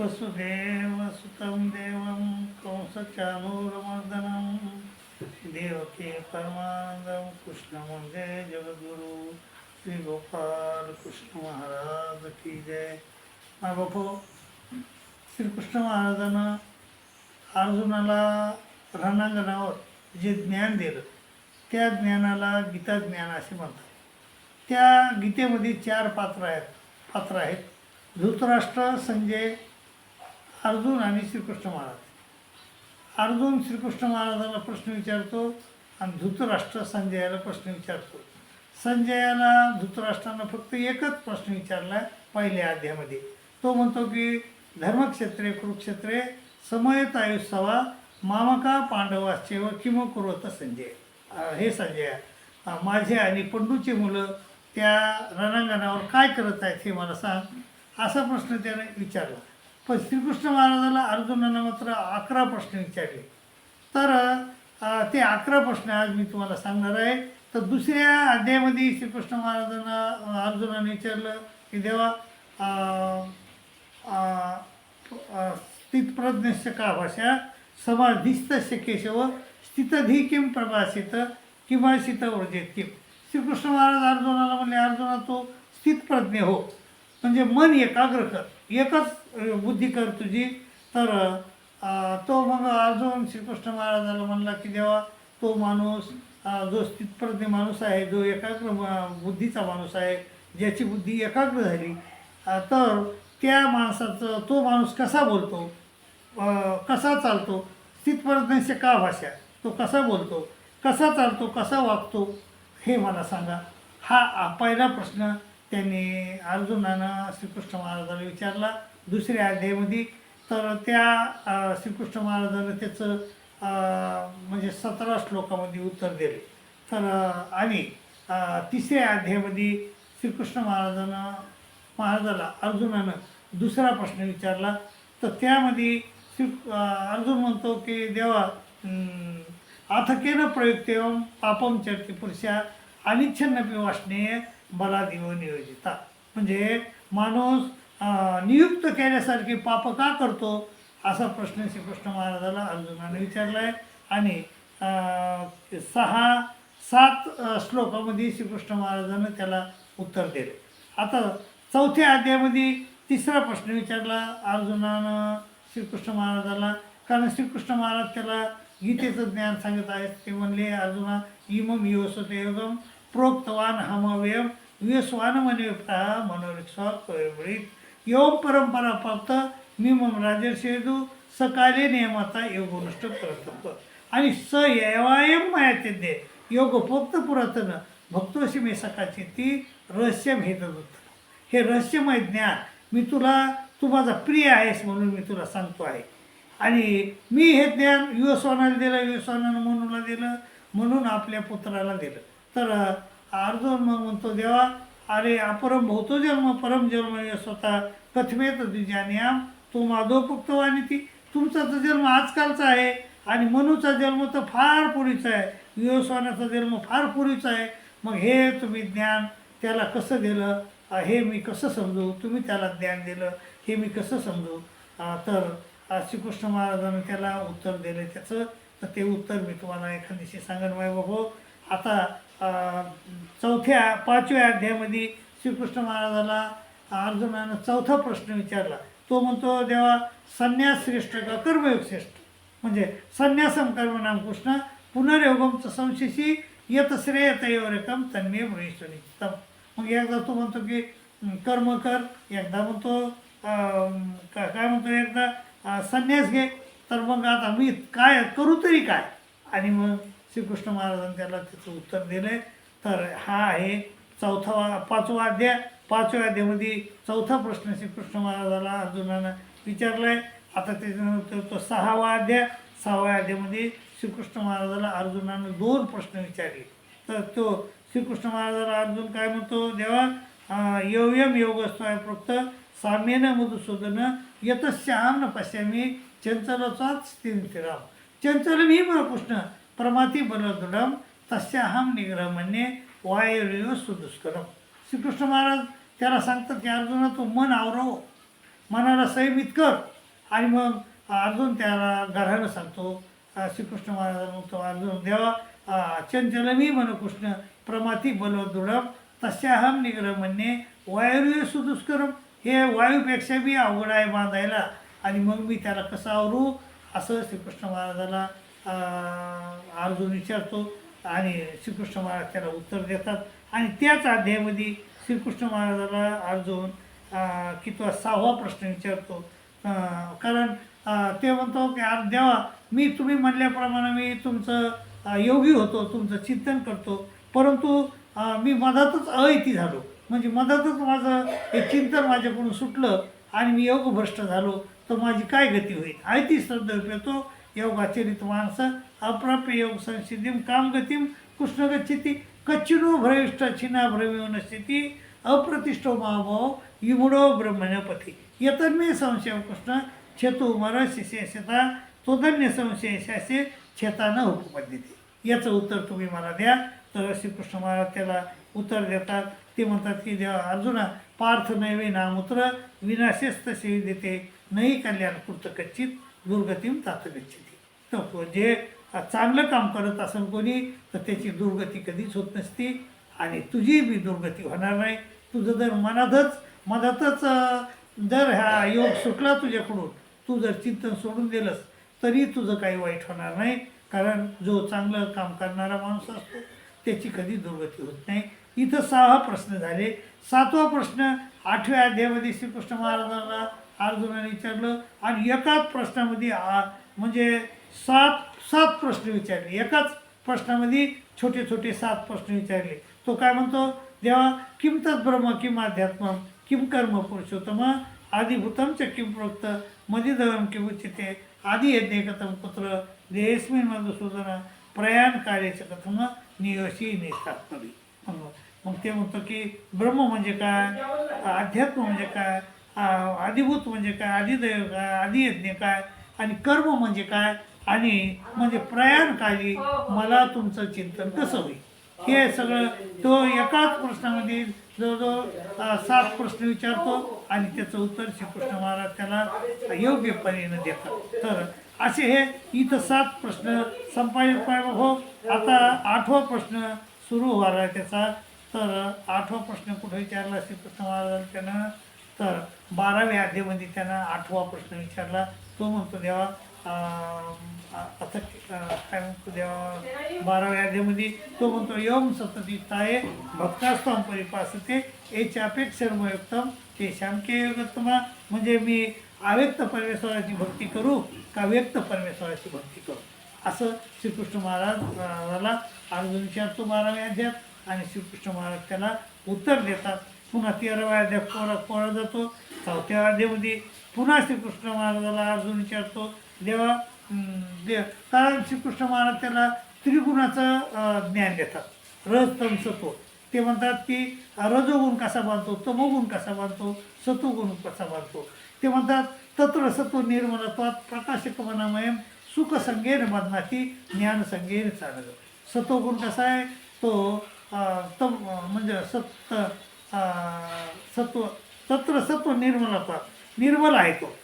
वसुदेवसुतं देवं कंसचानूरमर्दनं देवकी परमानन्दं कृष्णवन्दे जगद्गुरु श्री गोपाल कृष्ण महाराज की जय। मा बापू श्रीकृष्ण महाराजांना अर्जुनाला रणांगणावर जे ज्ञान दिलं त्या ज्ञानाला गीता ज्ञान असे म्हणतात. त्या गीतेमध्ये चार पात्र आहेत. पात्र आहेत धृतराष्ट्र संजय अर्जुन आणि श्रीकृष्ण महाराज. अर्जुन श्रीकृष्ण महाराजाला प्रश्न विचारतो आणि धृतराष्ट्र संजयाला प्रश्न विचारतो. संजयाला धृतराष्ट्रानं फक्त एकच प्रश्न विचारला पहिल्या अध्यामध्ये तो म्हणतो की धर्मक्षेत्रे कुरुक्षेत्रे समयत आयुष्यवा मामका पांडवाश्चेव किम कुरवत संजय. हे संजय माझे आणि पंडूचे मुलं त्या रणांगणावर काय करत आहेत हे मला सांग. असा प्रश्न त्याने विचारला. पण श्रीकृष्ण महाराजाला अर्जुनानं मात्र अकरा प्रश्न विचारले. तर ते अकरा प्रश्न आज मी तुम्हाला सांगणार आहे. तर दुसऱ्या अध्यायामध्ये श्रीकृष्ण महाराजांना अर्जुनानं अर्जुनाने विचारलं की देवा स्थितप्रज्ञश स्थितप्रज्ञस्य का भाषा समाधिस्तस्य केशव स्थितधी किम प्रभासित? किंवाशित ऊर्जेत किम श्रीकृष्ण महाराज अर्जुनाला म्हणले अर्जुना तो स्थितप्रज्ञ हो. म्हणजे मन एकाग्र कर. एकच बुद्धी कर तुझी. तर तो मग अर्जुन श्रीकृष्ण महाराजाला म्हणला की देवा तो माणूस जो स्थितप्रज्ञ माणूस आहे जो एकाग्र बुद्धीचा माणूस आहे ज्याची बुद्धी एकाग्र झाली तर त्या माणसाचं तो माणूस कसा बोलतो? कसा चालतो? स्थितप्रज्ञाची का भाषा तो कसा बोलतो? कसा चालतो? कसा वागतो? हे मला सांगा. हा पहिला प्रश्न त्यांनी अर्जुनानं श्रीकृष्ण महाराजाला विचारला. दुसऱ्या अध्यायामध्ये तर त्या श्रीकृष्ण महाराजानं त्याचं म्हणजे सतरा श्लोकामध्ये उत्तर दिले. तर आणि तिसऱ्या अध्यायामध्ये श्रीकृष्ण महाराजानं महाराजाला अर्जुनानं दुसरा प्रश्न विचारला. तर त्यामध्ये श्री अर्जुन म्हणतो की देवा आथकेनं प्रयुक्त एवं पापम चर्ती पुरुषा अनिच्छन्नपी वासने बला दिव नियोजिता. म्हणजे माणूस नियुक्त केल्यासारखी पाप का करतो? असा प्रश्न श्रीकृष्ण महाराजाला अर्जुनाने विचारला आहे आणि सहा सात श्लोकामध्ये श्रीकृष्ण महाराजानं त्याला उत्तर दिले. आता चौथ्या अध्यायामध्ये तिसरा प्रश्न विचारला अर्जुनानं श्रीकृष्ण महाराजाला. कारण श्रीकृष्ण महाराज त्याला गीतेचं ज्ञान सांगत आहेत. ते म्हणले अर्जुना इमम योसते योगम प्रोक्तवान हमव्यम व्यस्वान मनोरिक्षा मनोरिक्ष योग परंपरा प्राप्त मिमम राजर्षेदू सकाले नियमाता योगोनुष्ट परतत्व आणि स यवायम मायाते योग फक्त पुरातन भक्तोशी मी सकाची ती रहस्यम हे होत हे रहस्यमय ज्ञान मी तुला तू माझा प्रिय आहेस म्हणून मी तुला सांगतो आहे. आणि मी हे ज्ञान युवस्वानाला दिलं युवस्वानानं म्हणूला दिलं म्हणून आपल्या पुत्राला दिलं. तर अर्जुन मग म्हणतो देवा अरे अपरम भौतो जन्म परम जन्म स्वतः. कथमेत ज्ञानियाम तो माधवपुक्तवानी ती तुमचा तर जन्म आजकालचा आहे. आणि मनूचा जन्म तर फार पूर्वीचा आहे. युवस्वानाचा जन्म फार पूर्वीचा आहे. मग हे तुम्ही ज्ञान त्याला कसं दिलं? हे मी कसं समजू? तुम्ही त्याला ज्ञान दिलं. हे मी कसं समजू? तर श्रीकृष्ण महाराजांनी त्याला उत्तर दिलं. त्याचं तर ते उत्तर मी तुम्हाला एखाद्याशी सांगेन माय बाबा. आता चौथ्या पाचव्या अध्यायामध्ये श्रीकृष्ण महाराजाला अर्जुनानं चौथा प्रश्न विचारला. तो म्हणतो देवा संन्यास श्रेष्ठ का कर्मयोग श्रेष्ठ? म्हणजे संन्यासम कर्मनाम कृष्ण पुनर्योगमचं संशेषी यत श्रेयतयोरेकम तन्मे भविष्यनिचितम मग एकदा तो म्हणतो की कर्म कर. एकदा म्हणतो काय म्हणतो एकदा? संन्यास घे. तर मग आता मी काय करू तरी काय? आणि मग श्रीकृष्ण महाराजांनी त्याला त्याचं उत्तर दिलं तर हा आहे चौथा पाचवा अध्याय. पाचव्या अध्यायामध्ये चौथा प्रश्न श्रीकृष्ण महाराजाला अर्जुनानं विचारलाय. आता त्याच्यानंतर तो सहावा अध्याय. सहाव्या अध्यायामध्ये श्रीकृष्ण महाराजाला अर्जुनानं दोन प्रश्न विचारले. तर तो श्रीकृष्ण महाराजाला अर्जुन काय म्हणतो? देवा अं, योयम योगस्वाय प्रोक्त साम्येन मधुसूदन यतश्याम न पश्यामी चंचलचाच स्थिराम. चंचल मी कृष्ण प्रमाती बलदृढम तस्याहम निग्रह म्हणणे वायुर्य सुदुष्करम श्रीकृष्ण महाराज त्याला सांगतात की अर्जुना तू मन आवरव मनाला संयमित कर. आणि मग अर्जुन त्याला गाढायला सांगतो श्रीकृष्ण महाराज म्हणतो अर्जुन देवा चंचलमी मनकृष्ण प्रमाती बलवदृढम तस्याहम निग्रह म्हणणे वायू सुदुष्करम हे वायूपेक्षा बी अवघड आहे बांधायला. आणि मग मी त्याला कसं आवरू? असं श्रीकृष्ण महाराजाला अर्जुन विचारतो आणि श्रीकृष्ण महाराज त्याला उत्तर देतात. आणि त्याच अध्यायामध्ये श्रीकृष्ण महाराजाला अर्जुन किंवा सहावा प्रश्न विचारतो. कारण ते म्हणतो की "अरे देवा मी तुम्ही म्हणल्याप्रमाणे मी तुमचं योगी होतो तुमचं चिंतन करतो. परंतु मी मधातच अयती झालो. म्हणजे मधातच माझं हे चिंतन माझ्याकडून सुटलं आणि मी योगभ्रष्ट झालो. तर माझी काय गती होईल? आयती श्रद्धा पेतो योगाचरित माणसं अप्राप्य योग संसिद्धीम कामगतीम कृष्ण गच्छती कच्चिनो भ्रविष्ठ छिना भ्रमिव नस्थिती अप्रतिष्ठो महाभाव इमुडो ब्रह्मण्यपती यतन्मे संशय कृष्ण छेतो मर शिष्यता तोधन्य संशय शासे छेतानं न उपपद्धती याचं उत्तर तुम्ही मला द्या. तर श्रीकृष्ण महाराज त्याला उत्तर देतात. ते म्हणतात की देवा अर्जुना पार्थ नैवे नामुत्र विनाशेस्त सेवी देते नाही कल्याण कृत कच्चित दुर्गतीम तातगच्छती नको जे चांगलं काम करत असेल कोणी तर त्याची दुर्गती कधीच होत नसती. आणि तुझी बी दुर्गती होणार नाही. तुझं जर मनातच मनातच जर हा योग सुटला तुझ्याकडून तू जर चिंतन सोडून दिलंस तरी तुझं काही वाईट होणार नाही. कारण जो चांगलं काम करणारा माणूस असतो त्याची कधी दुर्गती होत नाही. इथं सहा प्रश्न झाले. सातवा प्रश्न आठव्या अध्यायामध्ये श्रीकृष्ण महाराजांना अर्जुनाने विचारलं आणि एकाच प्रश्नामध्ये आ- म्हणजे सात सात प्रश्न विचारले. एकाच प्रश्नामध्ये छोटे छोटे सात प्रश्न विचारले. तो काय म्हणतो? देवा किमतच ब्रह्म किम अध्यात्म किम कर्म पुरुषोत्तम आदिभूतम च किम प्रोक्त मदिदवम किम उच्यते आदि यज्ञ कथम पुत्र देहस्मिन मधुसूदन प्रयाण कार्याचं कथम नियोशी निष्ठात्मवी मग ते म्हणतो की ब्रह्म म्हणजे काय? अध्यात्म म्हणजे काय? आदिभूत म्हणजे काय? आदिदैव काय आदियज्ञ काय? आणि कर्म म्हणजे काय? आणि म्हणजे प्रयाणकाली मला तुमचं चिंतन कसं होईल? हे सगळं तो एकाच प्रश्नामध्ये जवळजवळ सात प्रश्न विचारतो आणि त्याचं उत्तर श्रीकृष्ण महाराज त्याला योग्यपणे देतात. तर असे हे इथं सात प्रश्न संपादित हो आता आठवा प्रश्न सुरू व्हायला आहे त्याचा. तर आठवा प्रश्न कुठे विचारला श्रीकृष्ण महाराजांनी? त्यानं तर बाराव्या अध्यामध्ये त्यानं आठवा प्रश्न विचारला. तो म्हणतो देवा असं काय म्हणतो देवा बाराव्या अध्यामध्ये तो म्हणतो यम सततीताये भक्तास्तम परिपासते एचापेक्षर्मयुक्तम ते श्यामके योगोत्तमा. म्हणजे मी अव्यक्त परमेश्वराची भक्ती करू का व्यक्त परमेश्वराची भक्ती करू? असं श्रीकृष्ण महाराजाला अर्जुन विचारतो बाराव्या अध्यात आणि श्रीकृष्ण महाराज त्याला उत्तर देतात. पुन्हा तेराव्या अध्यात कोरा कोरा जातो. चौथ्या अध्यामध्ये पुन्हा श्रीकृष्ण महाराजाला अर्जुन विचारतो देवा दे कारण श्रीकृष्ण महाराज त्याला त्रिगुणाचं ज्ञान देतात. रज तम ते म्हणतात की रजोगुण कसा बांधतो? तमोगुण कसा बांधतो? सत्वगुण कसा बांधतो? ते म्हणतात तत्र सत्व निर्मलत्वात प्रकाशकमनामयम सुखसंगेन बदनाती ज्ञानसंगेन चालत सत्वगुण कसा आहे? तो तम म्हणजे सत सत्व तत्र सत्व निर्मलत्वात निर्मल आहे तो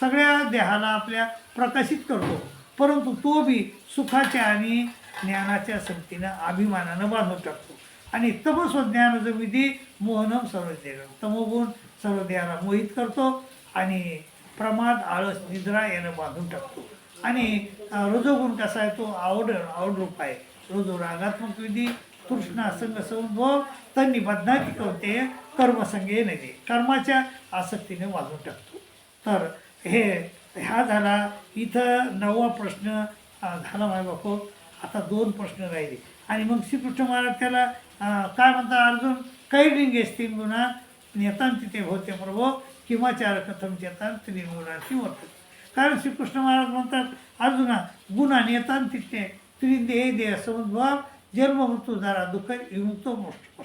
सगळ्या देहाला आपल्या प्रकाशित करतो. परंतु तो बी सुखाच्या आणि ज्ञानाच्या संगतीनं अभिमानानं बांधून टाकतो. आणि तमस्व ज्ञान विधी मोहनम सर्व देणं तमोगुण सर्व देहाला मोहित करतो आणि प्रमाद आळस निद्रा यानं बांधून टाकतो. आणि रजोगुण कसा आहे तो आवड आवडरूप आहे. रजो रागात्मक विधी तृष्णा संग संभव त्यांनी बदनाती करते कर्मसंगे नये कर्माच्या आसक्तीने वाजून टाकतो. तर हे ह्या झाला इथं नववा प्रश्न झाला माय बापू. आता दोन प्रश्न राहिले. आणि मग श्रीकृष्ण महाराज त्याला काय म्हणतात अर्जुन? कैलिंगे तीन गुणा नेतान तिथे होते प्रभो किंवा चार कथम चेतान त्रिगुणाची वर्तते कारण श्रीकृष्ण महाराज म्हणतात अर्जुना गुणा नेतान तिथे दे देह समुद्भाव जन्म मृत्यू जरा दुःख विमुक्त मोष्ट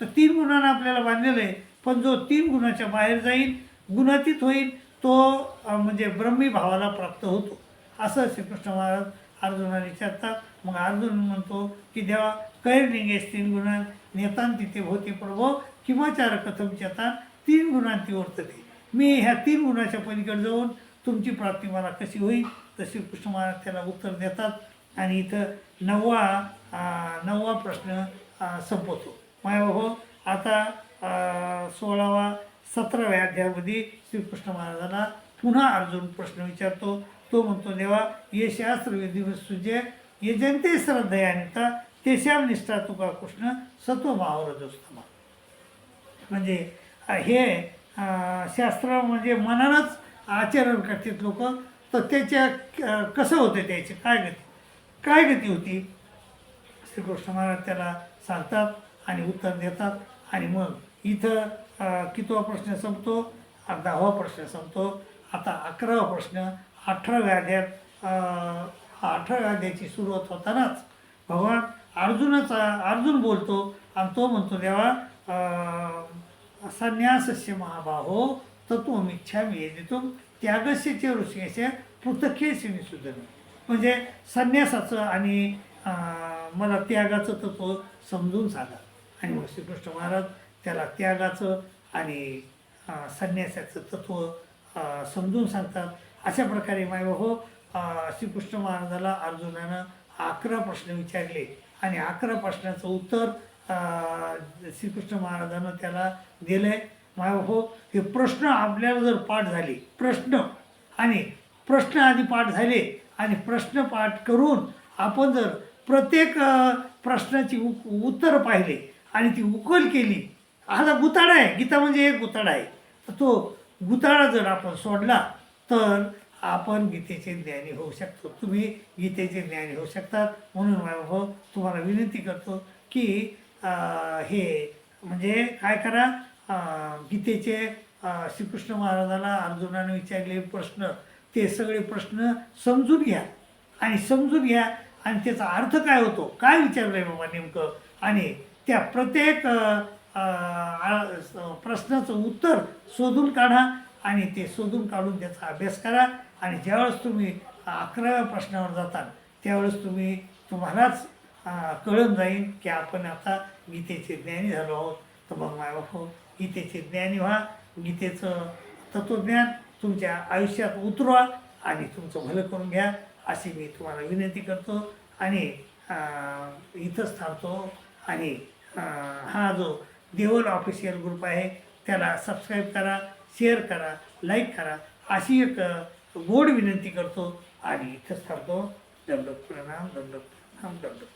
तर तीन गुणांना आपल्याला बांधलेलं आहे पण जो तीन गुणाच्या बाहेर जाईल गुणातीत होईल तो म्हणजे ब्रह्मी भावाला प्राप्त होतो. असं श्रीकृष्ण महाराज अर्जुनाला विचारतात. मग अर्जुन म्हणतो की देवा कैर निघेस तीन गुणां नेतान तिथे होते प्रभो किंवा चार कथम चेतान तीन गुणांती वर्तते. मी ह्या तीन गुणाच्या पलीकडे जाऊन तुमची प्राप्ती मला कशी होईल? तर श्रीकृष्ण महाराज त्याला उत्तर देतात. आणि इथं नववा नववा प्रश्न संपवतो. मायबाबा आता सोळावा सतराव्या अध्यायामध्ये श्रीकृष्ण महाराजांना पुन्हा अर्जुन प्रश्न विचारतो. तो म्हणतो देवा ये शास्त्र विधी ये जनते श्रद्धयानिता तेश्याम निष्ठा तुका कृष्ण सतो मावरजोस्तमा. म्हणजे हे शास्त्र म्हणजे मनानंच आचरण करतात लोक. तर त्याच्या कसं होतं त्याची? काय गती? काय गती होती? श्रीकृष्ण महाराज त्याला सांगतात आणि उत्तर देतात. आणि मग इथं कितवा प्रश्न संपतो? दहावा प्रश्न संपतो. आता अकरावा प्रश्न. अठराव्या अध्यायात अ, अठराव्या सुरुवात होतानाच भगवान अर्जुनाचा अर्जुन बोलतो आणि तो म्हणतो देवा संन्यासस्य महाबाहो तत्वमिच्छा येदितुम त्यागस्य च ऋषिकेश पृथक्येशी निसुदन म्हणजे संन्यासाचं आणि मला त्यागाचं तत्व समजून सांगा आणि मग श्रीकृष्ण महाराज त्याला त्यागाचं आणि संन्यासाचं तत्व समजून सांगतात. अशा प्रकारे मायबाहो श्रीकृष्ण महाराजाला अर्जुनानं अकरा प्रश्न विचारले. आणि अकरा प्रश्नाचं उत्तर श्रीकृष्ण महाराजानं त्याला दिलंय. मायबाहो हे प्रश्न आपल्याला जर पाठ झाले प्रश्न आणि प्रश्न आधी पाठ झाले आणि प्रश्न पाठ करून आपण जर प्रत्येक प्रश्नाची उ उत्तरं पाहिले आणि ती उकल केली. हा गुताडा आहे. गीता म्हणजे एक गुताडा आहे. तर तो गुताडा जर आपण सोडला तर आपण गीतेचे ज्ञानी होऊ शकतो. तुम्ही गीतेचे ज्ञानी होऊ शकतात. म्हणून माझ्या तुम्हाला विनंती करतो की हे म्हणजे काय करा? गीतेचे श्रीकृष्ण महाराजाला अर्जुनाने विचारलेले प्रश्न ते सगळे प्रश्न समजून घ्या. आणि समजून घ्या आणि त्याचा अर्थ काय होतो? काय विचारलं आहे बाबा नेमकं? आणि त्या प्रत्येक आ- प्रश्नाचं उत्तर शोधून काढा आणि ते शोधून काढून त्याचा अभ्यास करा. आणि ज्यावेळेस तुम्ही अकराव्या प्रश्नावर जाता त्यावेळेस तुम्ही तुम्हालाच कळून जाईल की आपण आता गीतेचे ज्ञानी झालो आहोत. तर मग मायबाप हो, गीतेचे ज्ञानी व्हा. गीतेचं तत्त्वज्ञान तुमच्या आयुष्यात उतरवा. आणि तुमचं भलं करून घ्या अशी मी तुम्हाला विनंती करतो. आणि इथंच थांबतो. आणि हा जो देवल ऑफिशियल ग्रुप आहे त्याला सबस्क्राईब करा शेअर करा लाईक करा अशी एक गोड विनंती करतो. आणि इथंच थांबतो. दमडक प्रणाम दमडक प्रणाम दमडक